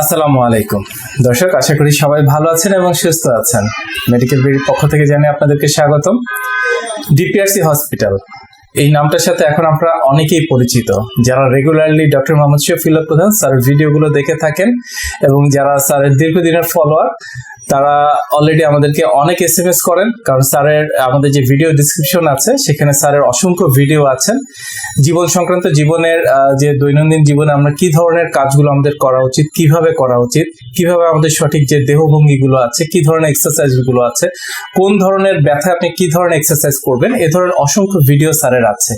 আসসালামু আলাইকুম। দর্শক, আশা করি সবাই ভালো আছেন এবং সুস্থ আছেন। মেডিকেল বিডির পক্ষ থেকে জানাই আপনাদেরকে স্বাগতম। DPRC hospital. এই নামটার সাথে এখন আমরা অনেকেই পরিচিত। যারা রেগুলারলি ডক্টর মোহাম্মদ শফিউল্লাহ প্রধান স্যারের ভিডিওগুলো দেখে থাকেন এবং যারা স্যারের দীর্ঘদিনের ফলোয়ার তারা অলরেডি আমাদেরকে অনেক এস এম এস করেন। কারণ স্যারের আমাদের যে ভিডিও ডিসক্রিপশন আছে, সেখানে স্যারের অসংখ্য ভিডিও আছেন। জীবন সংক্রান্ত জীবনের যে দৈনন্দিন জীবনে আমরা কি ধরনের কাজগুলো আমাদের করা উচিত, কীভাবে করা উচিত, কীভাবে আমাদের সঠিক যে দেহভঙ্গিগুলো আছে, কি ধরনের এক্সারসাইজগুলো আছে, কোন ধরনের ব্যথা আপনি কি ধরনের এক্সারসাইজ করবেন, এ ধরনের অসংখ্য ভিডিও স্যারের আছে।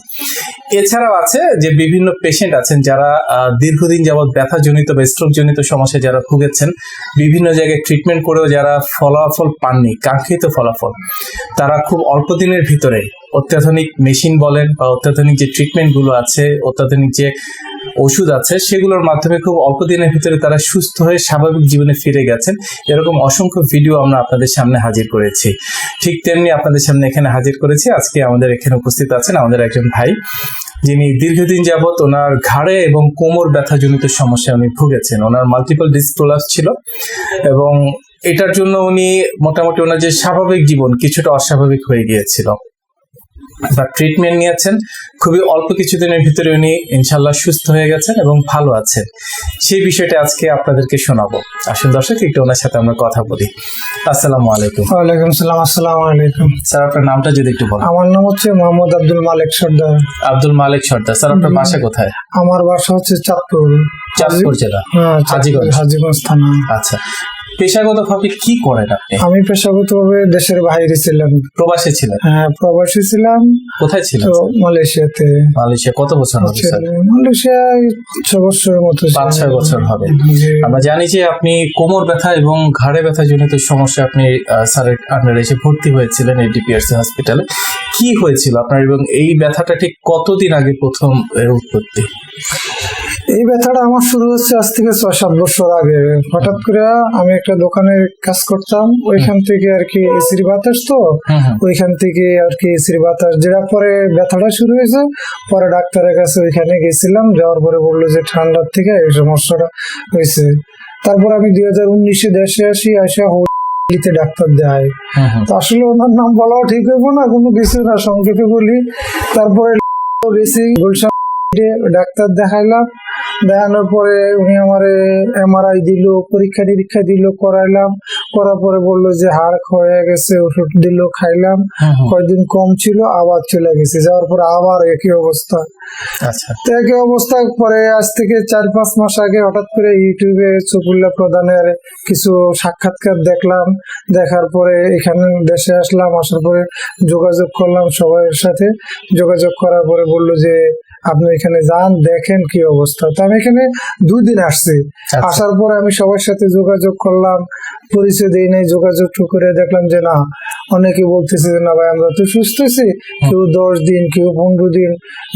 এছাড়াও আছে যে বিভিন্ন পেশেন্ট আছেন যারা দীর্ঘদিন যাবৎ ব্যথাজনিত বা স্ট্রোক জনিত সমস্যায় যারা ভুগেছেন, বিভিন্ন জায়গায় ট্রিটমেন্ট করেও যারা ফলাফল পাননি, কাঙ্ক্ষিত ফলাফল, তারা খুব অল্প দিনের ভিতরে অত্যাধুনিক মেশিন বলেন বা অত্যাধুনিক যে ট্রিটমেন্টগুলো আছে, অত্যাধুনিক যে ওষুধ আছে, সেগুলোর মাধ্যমে খুব অল্প দিনের ভিতরে তারা সুস্থ হয়ে স্বাভাবিক জীবনে ফিরে গেছেন। এরকম অসংখ্য ভিডিও আমরা আপনাদের সামনে হাজির করেছি। ঠিক তেমনি আপনাদের সামনে এখানে হাজির করেছি। আজকে আমাদের এখানে উপস্থিত আছেন আমাদের একজন ভাই, যিনি দীর্ঘদিন যাবৎ ওনার ঘাড়ে এবং কোমর ব্যথাজনিত সমস্যায় উনি ভুগেছেন। ওনার মাল্টিপল ডিস্ক ছিল এবং এটার জন্য উনি মোটামুটি ওনার যে স্বাভাবিক জীবন কিছুটা অস্বাভাবিক হয়ে গিয়েছিল। তার ট্রিটমেন্ট নিয়েছেন। খুবই অল্প কিছুদিনের ভিতরে উনি ইনশাল্লাহ সুস্থ হয়ে গেছেন এবং ভালো আছেন। সেই বিষয়টা আজকে আপনাদেরকে শোনাবো। আসুন দর্শক একটু ওনার সাথে আমরা কথা বলি। আসসালামু আলাইকুম। ওয়ালাইকুম সালাম আসসালামু আলাইকুম। স্যার আপনার নামটা যদি একটু বলেন। আমার নাম হচ্ছে মোহাম্মদ আব্দুল মালিক সর্দার। আব্দুল মালিক সর্দার। স্যার আপনার বাসা কোথায়? আমার বাসা হচ্ছে চাঁদপুর। চাঁদপুর জেলা। হ্যাঁ, হাজীগঞ্জ। হাজীগঞ্জ থানা। আচ্ছা। পেশাগতভাবে কি করেন আপনি? আমি পেশাগতভাবে দেশের বাইরে ছিলাম। প্রবাসী ছিলেন? হ্যাঁ প্রবাসী ছিলাম। কোথায় ছিলেন? তো মালয়েশিয়াতে। মালয়েশিয়া কত বছর হবে মালয়েশিয়ায় ছ বছরের মতো পাঁচ ছয় বছর হবে। আমরা জানি যে আপনি কোমর ব্যথা এবং ঘাড়ে ব্যথা জনিত সমস্যা আপনি স্যারের আন্ডারে এসে ভর্তি হয়েছিলেন এই ডিপিআরসি হসপিটালে কি হয়েছিল আপনার এবং এই ব্যথাটা ঠিক কতদিন আগে প্রথম এর উৎপত্তি? এই ব্যথাটা আমার শুরু হচ্ছে আজ থেকে ছয় সাত বছর আগে। হঠাৎ করে আমি একটা দোকানে কাজ করতাম ওইখান থেকে আর কি এসির বাতাস তো ওইখান থেকে আর কি এসির বাতাস। যেটা পরে ব্যথাটা শুরু হয়েছে পরে ডাক্তারের কাছে ওইখানে গেছিলাম যাওয়ার পরে বলল যে ঠান্ডার থেকে এই সমস্যাটা হয়েছে। তারপর আমি দুই হাজার উনিশে দেশে আসি আসে হুগলিতে ডাক্তার দেয়। তো আসলে ওনার নাম বলাও ঠিক হইব না কোনো কিছু না সংক্ষেপে বলি। তারপরে গেছি গুলশান ডাক্তার দেখাইলাম। দেখানোর পরে উনি আমার এমআরআই দিল পরীক্ষা নিরীক্ষা দিল করাইলাম। করার পরে বলল যে হাড় ক্ষয়ে গেছে ওষুধ দিল খাইলাম। কয়েকদিন কম ছিল আবার চলে গেছে। যাওয়ার পরে আবার একই অবস্থা। আচ্ছা। তো একই অবস্থা পরে আজ থেকে চার পাঁচ মাস আগে হঠাৎ করে ইউটিউবে চকুল্লা প্রধানের কিছু সাক্ষাৎকার দেখলাম। দেখার পরে এখানে দেশে আসলাম আসার পরে যোগাযোগ করলাম সবার সাথে। যোগাযোগ করার পরে বলল যে আপনি এখানে যান দেখেন কি অবস্থা। তো আমি এখানে দুই দিন আসছি। আচ্ছা। আসার পরে আমি সবার সাথে যোগাযোগ করলাম। পরিচয় দিই নাই যোগাযোগ করে দেখলাম যে না অনেকে বলতেছে যে না ভাই আমরা তো সুস্থ আছি। কেউ দশ দিন কেউ পনেরো দিন।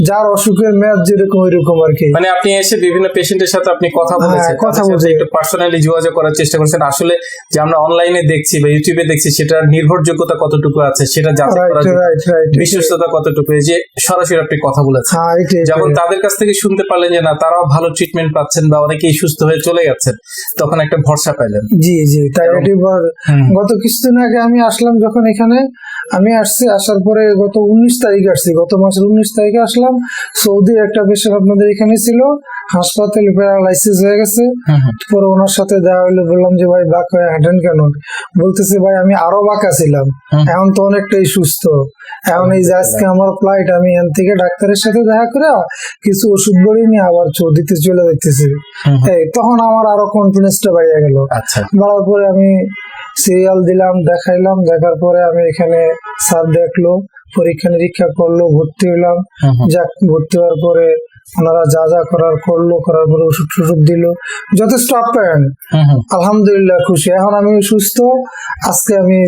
যার অসুখের মেয়াদ যেরকম ওইরকম আর কি। মানে আপনি এসে বিভিন্ন পেশেন্টের সাথে আপনি কথা হ্যাঁ, বলেছেন কথা তাদের সাথে বলছি। একটু পার্সোনালি যোগাযোগ করার চেষ্টা করছেন। আসলে যে আমরা অনলাইনে দেখছি বা ইউটিউবে দেখছি সেটার নির্ভরযোগ্যতা কতটুকু আছে সেটা যাচাই করার বিশ্বস্ততা কতটুকু এই যে সরাসরি আপনি কথা বলেছেন। হ্যাঁ যখন তাদের কাছ থেকে শুনতে পারলেন যে না তারাও ভালো ট্রিটমেন্ট পাচ্ছেন বা অনেকেই সুস্থ হয়ে চলে যাচ্ছেন তখন একটা ভরসা পাইলেন। জি জি গত কিছুদিন আগে আমি আসলাম যখন এখানে আমি আসছি আসার পরে গত উনিশ তারিখে আসছি। গত মাসের উনিশ তারিখে আসলাম। সৌদির একটা পেশেন্ট আপনাদের এখানে ছিল। হাসপাতালে প্যারালাইসিস হয়ে গেছে। পরে ওনার সাথে দেখা হলে বললাম যে ভাই বাঁক হয়ে হাঁটেন কেন? বলতেছে ভাই আমি আরও বাঁকা ছিলাম। এখন তো অনেকটাই সুস্থ। এখন এই যে আজকে আমার ফ্লাইট আমি এখান থেকে ডাক্তারের সাথে দেখা করে কিছু ওষুধ বড়ি নিয়ে আবার চৌদিতে চলে। এই তখন আমার আরও কনফিডেন্সটা বাড়িয়ে গেল। আচ্ছা। বাড়ার পরে আমি সিরিয়াল দিলাম দেখাইলাম দেখার পরে আমি এখানে স্যার দেখল পরীক্ষা নিরীক্ষা করল ভর্তি হইলাম। যাক ভর্তি হওয়ার পরে ওনারা যা যা করার করল করার পরে ওষুধ টষুধ দিল। যথেষ্ট আপ্যায়ন হুম হুম। আলহামদুলিল্লাহ খুশি। এখন আমি সুস্থ আজকে আমি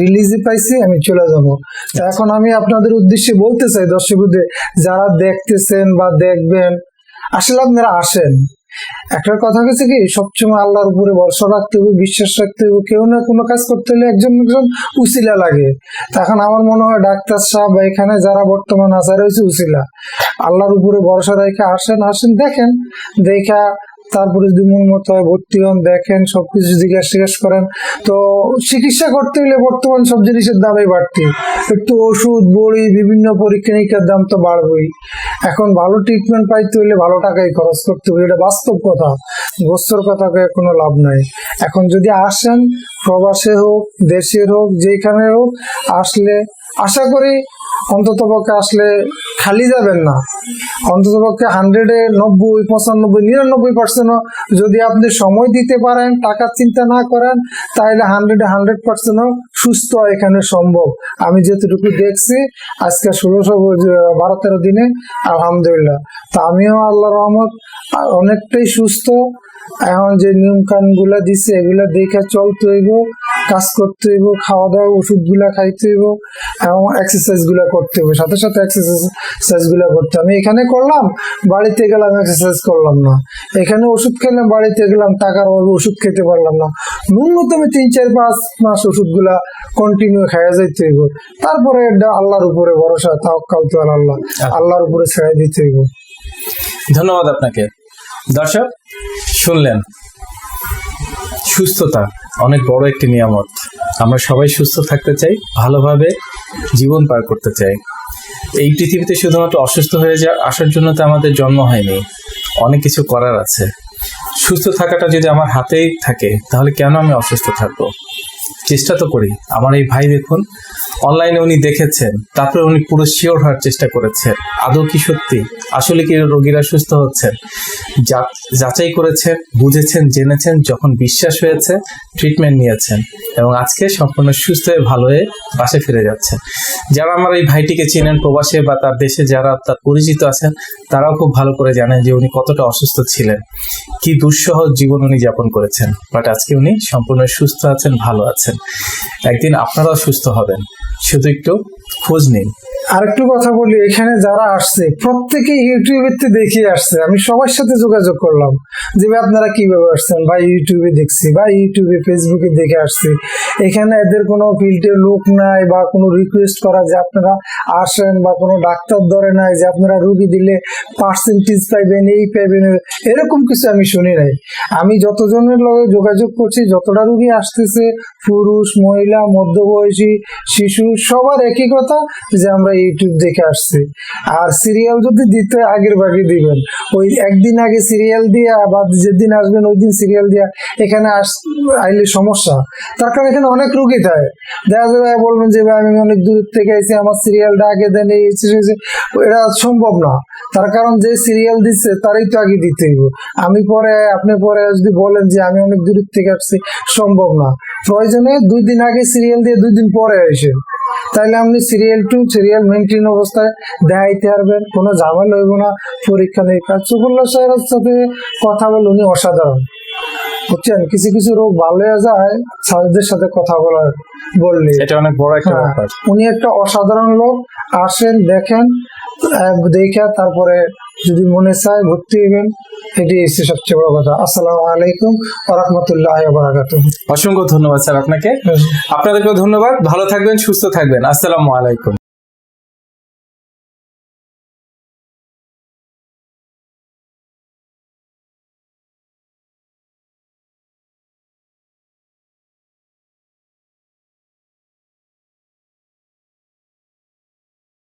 রিলিজে পাইছি আমি চলে যাব। এখন আমি আপনাদের উদ্দেশ্যে বলতে চাই দর্শকদের যারা দেখতেছেন বা দেখবেন আসলে আপনারা আসেন। একটা কথা হচ্ছে কি, সবসময় আল্লাহর উপরে ভরসা রাখতে হবে, বিশ্বাস রাখতে হবে, কেউ না কোনো কাজ করতে হলে একজন একজন উসিলা লাগে। তখন আমার মনে হয় ডাক্তার সাহেব এখানে যারা বর্তমান আচার হয়েছে উসিলা। আল্লাহর উপরে ভরসা রেখে আসেন আসেন, দেখেন, দেখা তারপরে যদি মন মতো হয় ভর্তি হন, দেখেন, সবকিছু জিজ্ঞাসা টিজ্ঞাসা করেন। তো চিকিৎসা করতে হলে বর্তমান সব জিনিসের দামই বাড়তি। একটু ওষুধ, বড়ি, বিভিন্ন পরীক্ষা নিরীক্ষার দাম তো বাড়বেই। এখন ভালো ট্রিটমেন্ট পাইতে হলে ভালো টাকাই খরচ করতে হবে। এটা বাস্তব কথা। গোস্তর কথা কোনো লাভ নাই। এখন যদি আসেন, প্রবাসে হোক দেশের হোক যেখানে হোক, আসলে, আশা করি অন্তত পক্ষে আসলে খালি যাবেন না। অন্তত পক্ষে হান্ড্রেডে নব্বই, পঁচানব্বই, নিরানব্বই পার্সেন্টও যদি আপনি সময় দিতে পারেন টাকার চিন্তা না করেন, তাহলে হান্ড্রেডে হান্ড্রেড পার্সেন্টও সুস্থ এখানে সম্ভব। আমি যেটুকু দেখছি, আজকে ষোলোশো বারো তেরো দিনে, আলহামদুলিল্লাহ। তা আমিও আল্লাহ রহমত অনেকটাই সুস্থ। এখন যে নিয়ম কানুন দিছে, এগুলা দেখে চলতে হইব, কাজ করতে হইব খাওয়া দাওয়া ওষুধগুলা খাইতে হইব, এবং এক্সারসাইজগুলা করতে হবে সাথে সাথে এক্সারসাইজগুলা করতে আমি এখানে করলাম বাড়িতে গেলাম এক্সারসাইজ করলাম না। এখানে ওষুধ খেলাম বাড়িতে গেলাম টাকার অভাবে ওষুধ খেতে পারলাম না। ন্যূনতম তিন চার পাঁচ মাস ওষুধগুলা কন্টিনিউ খাওয়া যাইতে হইব। তারপরে আল্লাহর উপরে ভরসা তাওয়াক্কাল তো আল্লাহ আল্লাহর উপরে ছেড়ে দিতে হইব। ধন্যবাদ আপনাকে। দর্শক শুনলেন? সুস্থতা অনেক বড় একটি নিয়ামত। আমরা সবাই সুস্থ থাকতে চাই ভালোভাবে জীবন পার করতে চাই। এই পৃথিবীতে শুধুমাত্র অসুস্থ হয়ে যা আসার জন্য তো আমাদের জন্ম হয়নি। অনেক কিছু করার আছে। সুস্থ থাকাটা যদি আমার হাতেই থাকে, তাহলে কেন আমি অসুস্থ থাকব? চেষ্টা তো করি। আমার এই ভাই দেখুন অনলাইনে উনি দেখেছেন, তারপরে উনি পুরো শিওর হওয়ার চেষ্টা করেছেন। আদৌ কি সত্যি? আসলে কি রোগীরা সুস্থ হচ্ছেন? যাচাই করেছেন, বুঝেছেন, জেনেছেন, যখন বিশ্বাস হয়েছে ট্রিটমেন্ট নিয়েছেন এবং আজকে সম্পূর্ণ সুস্থ হয়ে ভালো হয়ে বাসে ফিরে যাচ্ছেন। যারা আমার এই ভাইটিকে চেনেন প্রবাসে বা তার দেশে যারা তার পরিচিত আছেন, তারাও খুব ভালো করে জানেন যে উনি কতটা অসুস্থ ছিলেন। কি দুঃসহ জীবন উনি যাপন করেছেন। বাট আজকে উনি সম্পূর্ণ সুস্থ আছেন, ভালো আছেন। একদিন আপনারাও সুস্থ হবেন। শুধু একটু খোঁজ নিন। আরেকটু কথা বলি, এখানে যারা আসছে প্রত্যেকে ইউটিউবের তে দেখে আসছে। আমি সবার সাথে যোগাযোগ করলাম যে, ভাই, আপনারা কীভাবে আসছেন? বা ইউটিউবে দেখছি বা ইউটিউবে, ফেসবুকে দেখে আসছি। এখানে এদের কোনো ফিল্ডে লোক নাই বা কোনো রিকোয়েস্ট করা যে, আপনারা আসেন বা কোনো ডাক্তার ধরে নাই যে, আপনারা রুগী দিলে পার্সেন্টেজ পাইবেন, এই পাইবেন, এরকম কিছু আমি শুনি নাই। আমি যতজনের লগে যোগাযোগ করছি, যতটা রুগী আসতেছে, পুরুষ, মহিলা, মধ্যবয়সী, শিশু, সবার একই কথা যে, আমরা ইউটিউব দেখে আসছি। আর সিরিয়াল যদি দিতে আগের ভাগে দিবেন। ওই একদিন আগে সিরিয়াল দিয়ে বা যেদিন আসবেন ওই দিন সিরিয়াল দিয়ে এখানে আস আইলে সমস্যা। তার কারণ এখানে অনেক রুগী থাকে। দেখা যাবে বলবেন যে, ভাই, আমি অনেক দূর থেকে আইছি, আমার সিরিয়ালটা আগে দেন, এই। এটা সম্ভব না। তার কারণ যে সিরিয়াল দিচ্ছে তারই তো আগে দিতে হইব। আমি পরে, আপনি পরে যদি বলেন যে, আমি অনেক দূর থেকে আসছি, সম্ভব না। প্রয়োজনে দুই দিন আগে সিরিয়াল দিয়ে দুই দিন পরে আসেন। তাইলে আপনি সিরিয়াল টু সিরিয়াল মেনটেন অবস্থায় দেখাইতে পারবেন কোনো ঝামেলা হইব না পরীক্ষা নিরীক্ষা। সুবুল্লাহ সাহেবের সাথে কথা বলে উনি অসাধারণ। বুঝছেন? কিছু কিছু রোগ ভালো হয়ে যায় স্যারদের সাথে কথা বলার বললে। এটা অনেক বড় একটা হ্যাঁ, ব্যাপার। উনি একটা অসাধারণ লোক আসেন দেখেন দেখে তারপরে যদি মনে চায় ভর্তি হইবেন এটি হচ্ছে সবচেয়ে বড় কথা। আসসালামু আলাইকুম রহমতুল্লাহ অসংখ্য ধন্যবাদ স্যার আপনাকে। আপনাদেরকেও ধন্যবাদ। ভালো থাকবেন সুস্থ থাকবেন। আসসালামু আলাইকুম।